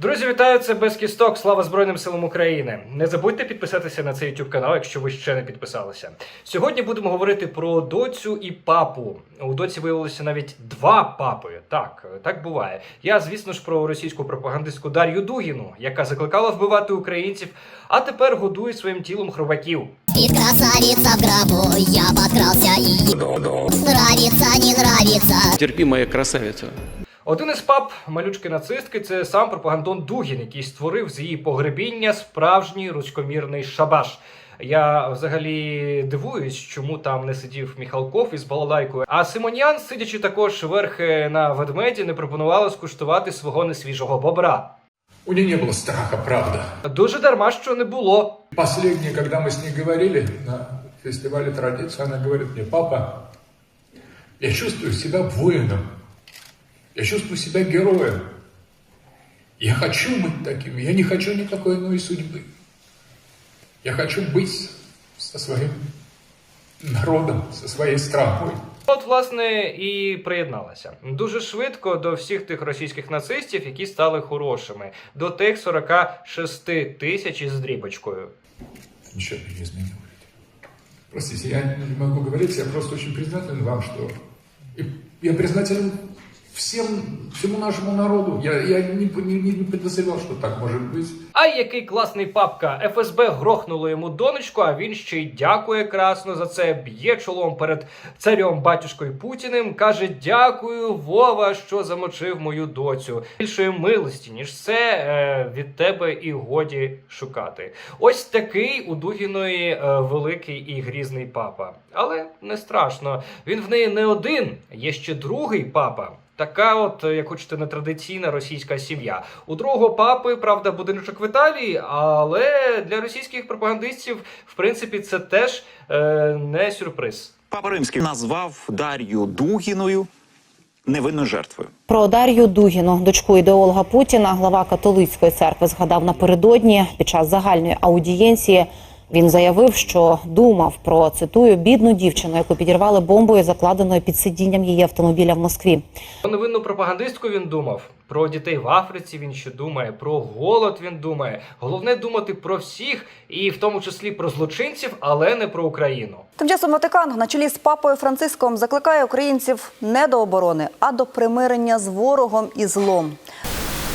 Друзі, вітаю! Це без кісток. Слава Збройним силам України. Не забудьте підписатися на цей YouTube канал, якщо ви ще не підписалися. Сьогодні будемо говорити про доцю і папу. У доці виявилося навіть два папи. Так, так буває. Я, звісно ж, про російську пропагандистку Дар'ю Дугіну, яка закликала вбивати українців, а тепер годує своїм тілом хробаків. Спит красавица в гробу, я подкрался и Нравится, не нравится Терпи, моя красавица. Один із пап малючки нацистки це сам пропагандон Дугін, який створив з її погребіння справжній руськомірний шабаш. Я взагалі дивуюсь, чому там не сидів Міхалков із балалайкою. А Симонян, сидячи також верхи на ведмеді, не пропонувала скуштувати свого несвіжого бобра. У нее не было страха, правда. Дуже дарма, що не було. Последнее, когда мы с ней говорили на фестивале традиций, она говорит мне, папа, я чувствую себя воином, я чувствую себя героем. Я хочу быть таким, я не хочу никакой иной судьбы. Я хочу быть со своим народом, со своей страной. От, власне, і приєдналася дуже швидко до всіх тих російських нацистів, які стали хорошими, до тих 46 тисяч із дрібочкою. Ничего не изменилось. Простите, я не могу говорить, я просто очень признателен вам, что... И я признателен всем, всему нашему народу. Я, я не, не, не подозревал, что так может быть. Ай, який класний папка! ФСБ грохнуло йому донечку, а він ще й дякує красно за це. Б'є чолом перед царем батюшкою Путіним. каже: Дякую, Вова, що замочив мою доцю. Більшої милості, ніж це е, від тебе і годі шукати. Ось такий у Дугіної е, великий і грізний папа. Але не страшно. Він в неї не один, є ще другий папа. Така, от, е, як хочете, нетрадиційна російська сім'я. У другого папи, правда, будиночок в Італії, але для російських пропагандистів, в принципі, це теж е, не сюрприз. Папа Римський назвав Дар'ю Дугіною невинною жертвою. Про Дар'ю Дугіну, дочку ідеолога Путіна, глава католицької церкви, згадав напередодні під час загальної аудієнції. Він заявив, що думав про цитую бідну дівчину, яку підірвали бомбою, закладеною під сидінням її автомобіля в Москві. Про невинну пропагандистку він думав. Про дітей в Африці він ще думає, про голод він думає. Головне думати про всіх, і в тому числі про злочинців, але не про Україну. Тим часом Ватикан на чолі з папою Франциском закликає українців не до оборони, а до примирення з ворогом і злом.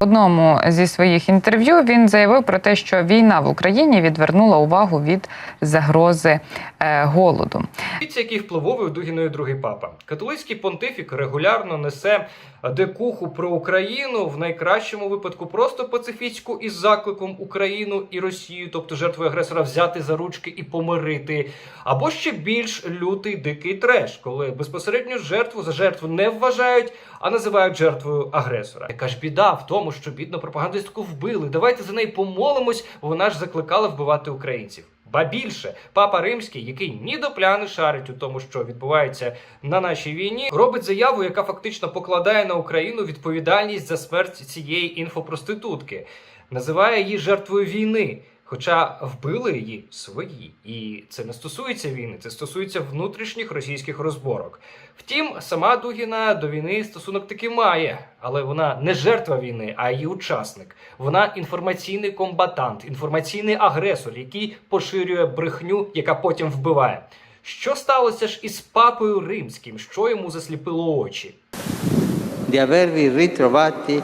Одному зі своїх інтерв'ю він заявив про те, що війна в Україні відвернула увагу від загрози е, голоду. Дивіться, який впливовий у Дугіної другий папа. Католицький понтифік регулярно несе декуху про Україну в найкращому випадку просто пацифістську із закликом Україну і Росію, тобто жертву агресора, взяти за ручки і помирити. Або ще більш лютий дикий треш, коли безпосередньо жертву за жертву не вважають, а називають жертвою агресора. Яка ж біда в тому, що бідну пропагандистку вбили. Давайте за неї помолимось, бо вона ж закликала вбивати українців. Ба більше, папа римський, який ні до пляни шарить у тому, що відбувається на нашій війні, робить заяву, яка фактично покладає на Україну відповідальність за смерть цієї інфопроститутки, називає її жертвою війни. Хоча вбили її свої, і це не стосується війни, це стосується внутрішніх російських розборок. Втім, сама Дугіна до війни стосунок таки має, але вона не жертва війни, а її учасник. Вона інформаційний комбатант, інформаційний агресор, який поширює брехню, яка потім вбиває. Що сталося ж із папою римським? Що йому засліпило очі? di avervi ritrovati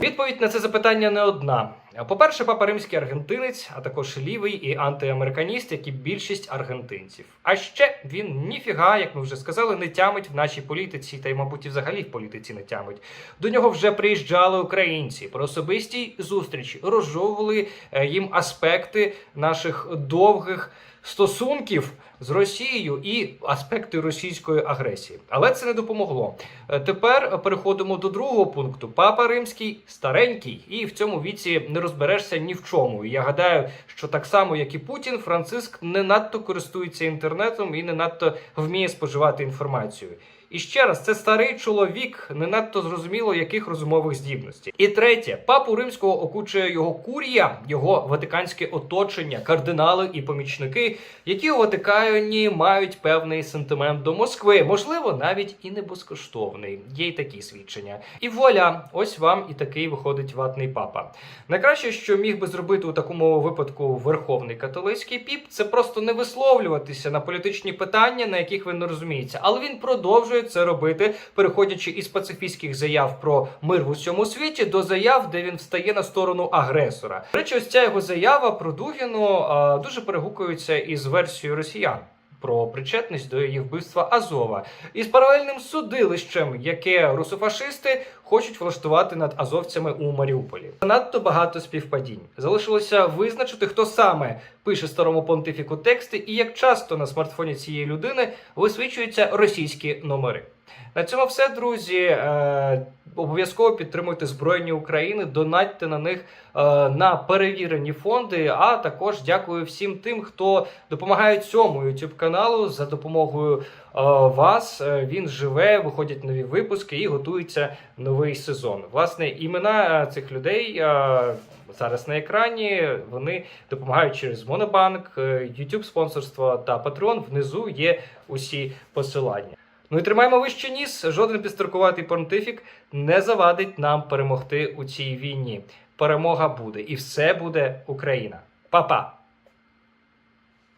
Відповідь на це запитання не одна. По-перше, папа римський аргентинець, а також лівий і антиамериканіст, як і більшість аргентинців. А ще він ніфіга, як ми вже сказали, не тямить в нашій політиці, та й, мабуть, і взагалі в політиці не тямить. До нього вже приїжджали українці про особисті зустрічі, розжовували е, їм аспекти наших довгих стосунків з Росією і аспекти російської агресії. Але це не допомогло. Е, Тепер переходимо до другого пункту. Папа римський старенький, і в цьому віці не розберешся ні в чому. Я гадаю, що так само, як і Путін, Франциск не надто користується інтернетом і не надто вміє споживати інформацію. І ще раз, це старий чоловік, не надто зрозуміло яких розумових здібностей. І третє, папу римського окучує його курія, його ватиканське оточення, кардинали і помічники, які у Ватикані мають певний сентимент до Москви, можливо, навіть і не безкоштовний. Є й такі свідчення. І вуаля, ось вам і такий виходить ватний папа. Найкраще, що міг би зробити у такому випадку верховний католицький піп, це просто не висловлюватися на політичні питання, на яких ви не розумієте. Але він продовжує це робити, переходячи із пацифістських заяв про мир в усьому світі до заяв, де він встає на сторону агресора. До речі, ось ця його заява про Дугіну а, дуже перегукується із версією росіян. Про причетність до її вбивства Азова із паралельним судилищем, яке русофашисти хочуть влаштувати над азовцями у Маріуполі. Надто багато співпадінь. Залишилося визначити, хто саме пише старому понтифіку тексти і як часто на смартфоні цієї людини висвічуються російські номери. На цьому все, друзі. Е, обов'язково підтримуйте Збройні України, донатьте на них е, на перевірені фонди. А також дякую всім тим, хто допомагає цьому youtube каналу за допомогою вас. Е, він живе, виходять нові випуски і готується новий сезон. Власне, імена е, цих людей. е, Зараз на екрані вони допомагають через Монобанк, е, YouTube спонсорство та Patreon. Внизу є усі посилання. Ну і тримаємо вище ніс. Жоден підстаркуватий понтифік не завадить нам перемогти у цій війні. Перемога буде, і все буде Україна. Па-па!